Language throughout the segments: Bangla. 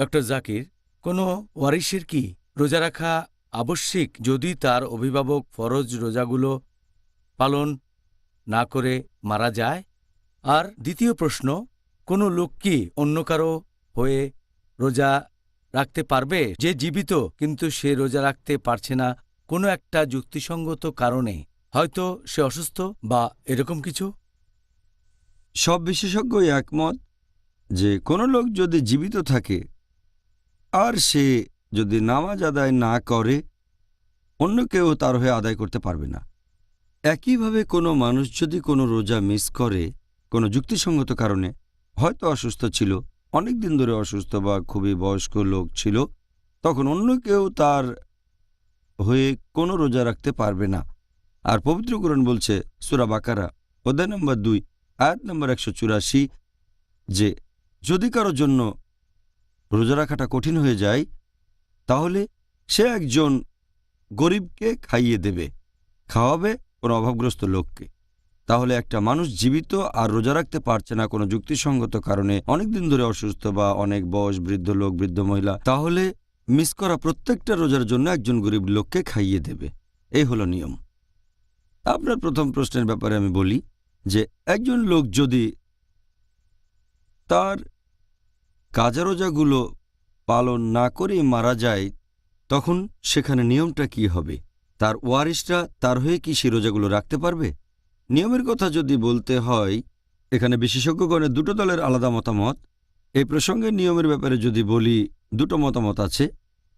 ডক্টর জাকির, কোনো ওয়ারিশের কি রোজা রাখা আবশ্যিক যদি তার অভিভাবক ফরজ রোজাগুলো পালন না করে মারা যায়? আর দ্বিতীয় প্রশ্ন, কোনো লোক কি অন্য কারও হয়ে রোজা রাখতে পারবে? যে জীবিত, কিন্তু সে রোজা রাখতে পারছে না, কোনো একটা যুক্তিসঙ্গত কারণে। হয়তো সে অসুস্থ বা এরকম কিছু? সব বিশেষজ্ঞই একমত যে কোনো লোক যদি জীবিত থাকে আর সে যদি নামাজ আদায় না করে, অন্য কেউ তার হয়ে আদায় করতে পারবে না। একইভাবে কোনো মানুষ যদি কোনো রোজা মিস করে, কোনো যুক্তিসঙ্গত কারণে, হয়তো অসুস্থ ছিল, অনেক দিন ধরে অসুস্থ বা খুবই বয়স্ক লোক ছিল, তখন অন্য কেউ তার হয়ে কোনো রোজা রাখতে পারবে না। আর পবিত্র কোরআন বলছে, সুরা বাকারা, অধ্যায় নম্বর দুই, আয়াত নম্বর একশো চুরাশি, যে, যদি কারোর জন্য রোজা রাখাটা কঠিন হয়ে যায়, তাহলে সে একজন গরিবকে খাইয়ে দেবে, খাওয়াবে কোনো অভাবগ্রস্ত লোককে। তাহলে একটা মানুষ জীবিত আর রোজা রাখতে পারছে না কোনো যুক্তিসঙ্গত কারণে অনেক দিন ধরে অসুস্থ বা অনেক বয়স বৃদ্ধ লোক, বৃদ্ধ মহিলা, তাহলে মিস করা প্রত্যেকটা রোজার জন্য একজন গরিব লোককে খাইয়ে দেবে। এই হলো নিয়ম। আপনার প্রথম প্রশ্নের ব্যাপারে আমি বলি যে, একজন লোক যদি তার কাজা রোজাগুলো পালন না করে মারা যায়, তখন সেখানে নিয়মটা কি হবে? তার ওয়ারিশরা তার হয়ে কি সে রোজাগুলো রাখতে পারবে? নিয়মের কথা যদি বলতে হয়, এখানে বিশেষজ্ঞগণের দুটো দলের আলাদা মতামত। এই প্রসঙ্গে নিয়মের ব্যাপারে যদি বলি, দুটো মতামত আছে।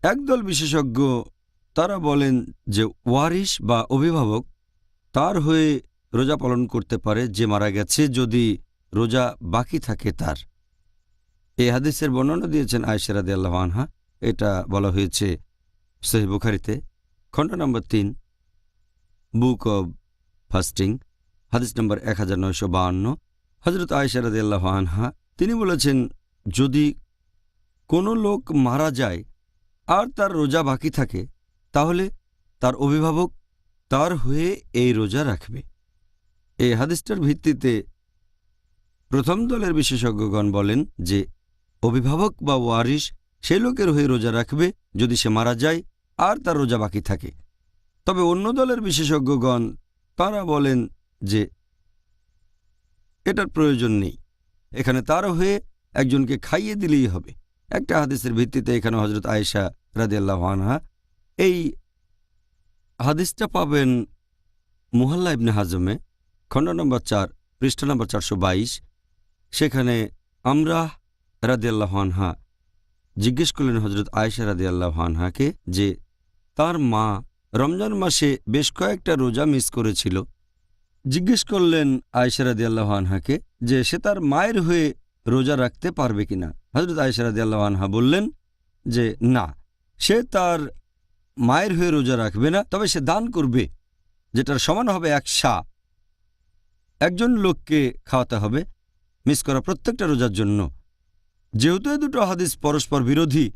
একদল বিশেষজ্ঞ, তারা বলেন যে ওয়ারিশ বা অভিভাবক তার হয়ে রোজা পালন করতে পারে যে মারা গেছে যদি রোজা বাকি থাকে তার। এই হাদিসের বর্ণনা দিয়েছেন আয়সেরাদি আল্লাহ আনহা। এটা বলা হয়েছে সহি বুখারিতে। খণ্ড নম্বর তিন, বুক অব ফাস্টিং, হাদিস নম্বর এক হাজার নয়শো বাহান্ন। হজরত আয়সেরাদি আল্লাহ আনহা, তিনি বলেছেন, যদি কোনো লোক মারা যায় আর তার রোজা বাকি থাকে, তাহলে তার অভিভাবক তার হয়ে এই রোজা রাখবে। এই হাদিসটার ভিত্তিতে প্রথম দলের বিশেষজ্ঞগণ বলেন যে অভিভাবক বা ওয়ারিশ সে লোকের হয়ে রোজা রাখবে যদি সে মারা যায় আর তার রোজা বাকি থাকে। তবে অন্য দলের বিশেষজ্ঞগণ তারা বলেন যে এটার প্রয়োজন নেই। এখানে তার হয়ে একজনকে খাইয়ে দিলেই হবে। একটা হাদিসের ভিত্তিতে এখানে হজরত আয়েশা রাদিয়াল্লাহ আনহা এই হাদিসটা পাবেন মুহাল্লা ইবনে হাজমে, খণ্ড নম্বর চার, পৃষ্ঠা নম্বর চারশো বাইশ। সেখানে আমরা রাদিয়াল্লাহ আনহা। জিজ্ঞেস করলেন হজরত আয়েশা রাদিয়াল্লাহ আনহাকে যে, তার মা রমজান মাসে বেশ কয়েকটা রোজা মিস করেছিল? জিজ্ঞেস করলেন আয়েশা রাদিয়াল্লাহ আনহাকে যে, সে তার মায়ের হয়ে রোজা রাখতে পারবে কিনা? হজরত আয়েশা রাদিয়াল্লাহ আনহা বললেন যে, না, সে তার মায়ের হয়ে রোজা রাখবে না, তবে সে দান করবে, যেটার সমান হবে এক শা একজন লোককে খাওয়াতে হবে, মিস করা প্রত্যেকটা রোজার জন্য। যেহেতু এ দুটো হাদিস পরস্পর বিরোধী,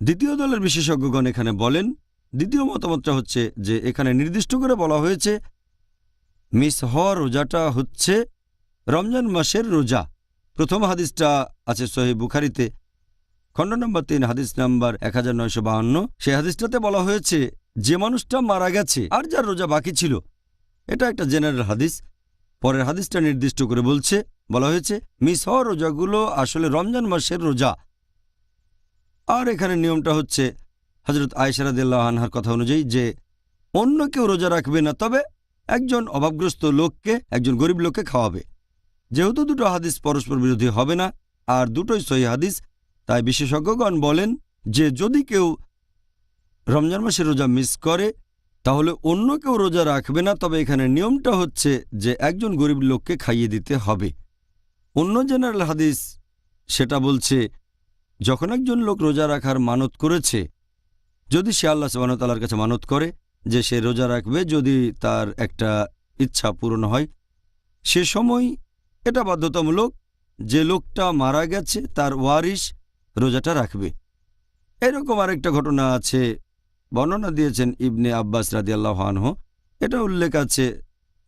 দ্বিতীয় দলের বিশেষজ্ঞগণ এখানে বলেন, দ্বিতীয় মতামতটা হচ্ছে যে এখানে নির্দিষ্ট করে বলা হয়েছে, মিস হওয়া রোজাটা হচ্ছে রমজান মাসের রোজা। প্রথম হাদিসটা আছে সহি বুখারিতে, খণ্ড নম্বর তিন, হাদিস নাম্বার এক হাজার নয়শো বাহান্ন। সে হাদিসটাতে বলা হয়েছে, যে মানুষটা মারা গেছে আর যার রোজা বাকি ছিল, এটা একটা জেনারেল হাদিস। পরের হাদিসটা নির্দিষ্ট করে বলছে বলা হয়েছে মিস হওয়া রোজাগুলো আসলে রমজান মাসের রোজা। আর এখানে নিয়মটা হচ্ছে হজরত আয়সারাদিল্লাহ আনহার কথা অনুযায়ী যে, অন্য কেউ রোজা রাখবে না, তবে একজন অভাবগ্রস্ত লোককে, একজন গরিব লোককে খাওয়াবে। যেহেতু দুটো হাদিস পরস্পর বিরোধী হবে না, আর দুটোই সহি হাদিস, তাই বিশেষজ্ঞগণ বলেন যে, যদি কেউ রমজান মাসে রোজা মিস করে, তাহলে অন্য কেউ রোজা রাখবে না, তবে এখানে নিয়মটা হচ্ছে যে, একজন গরিব লোককে খাইয়ে দিতে হবে। অন্য জেনারেল হাদিস সেটা বলছে, যখন একজন লোক রোজা রাখার মানত করেছে, যদি সে আল্লাহ সুবাহতালার কাছে মানত করে যে সে রোজা রাখবে, যদি তার একটা ইচ্ছা পূরণ হয়, সে সময় এটা বাধ্যতামূলক যে লোকটা মারা গেছে, তার ওয়ারিশ রোজাটা রাখবে। এরকম আরেকটা ঘটনা আছে, বর্ণনা দিয়েছেন ইবনে আব্বাস রাদিয়াল্লাহ আনহ। এটা উল্লেখ আছে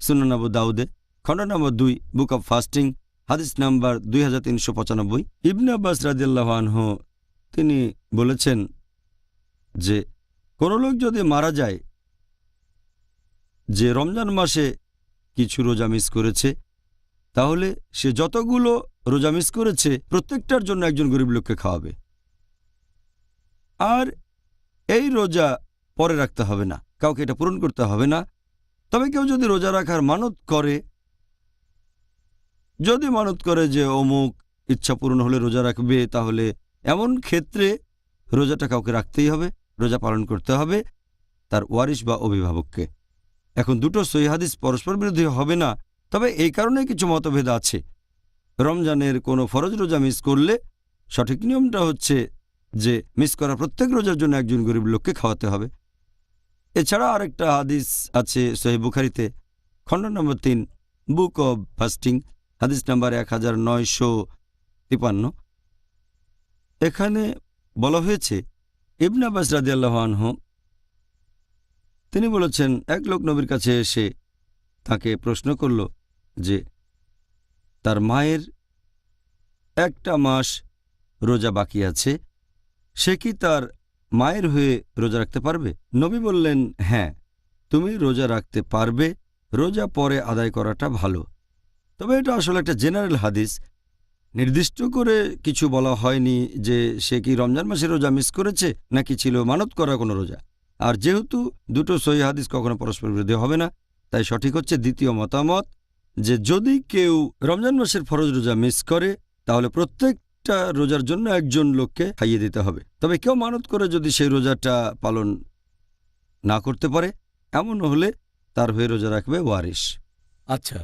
সুনানাবু দাউদে, খণ্ড নম্বর দুই, বুক অব ফাস্টিং। হাদিস নাম্বার দুই হাজার তিনশো পঁচানব্বই। ইবনে আব্বাস রাদিয়াল্লাহ আনহ, তিনি বলেছেন যে, কোনো লোক যদি মারা যায়, যে রমজান মাসে কিছু রোজা মিস করেছে, তাহলে সে যতগুলো রোজা মিস করেছে, প্রত্যেকটার জন্য একজন গরিব লোককে খাওয়াবে। আর এই রোজা পরে রাখতে হবে না। কাউকে এটা পূরণ করতে হবে না। তবে কেউ যদি রোজা রাখার মানত করে যদি মানত করে যে অমুক ইচ্ছা পূরণ হলে রোজা রাখবে, তাহলে এমন ক্ষেত্রে রোজাটা কাউকে রাখতেই হবে, রোজা পালন করতে হবে তার ওয়ারিশ বা অভিভাবককে। এখন দুটো সহিহাদিস পরস্পর বিরোধী হবে না, তবে এই কারণে কিছু মতভেদ আছে। রমজানের কোনো ফরজ রোজা মিস করলে সঠিক নিয়মটা হচ্ছে যে মিস করা প্রত্যেক রোজার জন্য একজন গরিব লোককে খাওয়াতে হবে। এছাড়া আরেকটা হাদিস আছে সহি বুখারিতে খণ্ড নম্বর তিন, বুক অব ফাস্টিং। হাদিস নাম্বার এক হাজার নয়শো তিপান্ন। এখানে বলা হয়েছে, ইবন আব্বাস রাদিয়াল্লাহ আনহু, তিনি বলেছেন, এক লোক নবীর কাছে এসে তাকে প্রশ্ন করল যে, তার মায়ের একটা মাস রোজা বাকি আছে, সে কি তার মায়ের হয়ে রোজা রাখতে পারবে? নবী বললেন হ্যাঁ তুমি রোজা রাখতে পারবে, রোজা পরে আদায় করাটা ভালো। তবে এটা আসলে একটা জেনারেল হাদিস। নির্দিষ্ট করে কিছু বলা হয়নি যে সে কি রমজান মাসে রোজা মিস করেছে, নাকি ছিল মানত করা কোনো রোজা। আর যেহেতু দুটো সহি হাদিস কখনো পরস্পর বিরোধী হবে না, তাই সঠিক হচ্ছে দ্বিতীয় মতামত যে যদি কেউ রমজান মাসের ফরজ রোজা মিস করে, তাহলে প্রত্যেকটা রোজার জন্য একজন লোককে খাইয়ে দিতে হবে। তবে কেউ মানত করে যদি সেই রোজাটা পালন না করতে পারে, এমন হলে তার হয়ে রোজা রাখবে ওয়ারিশ। আচ্ছা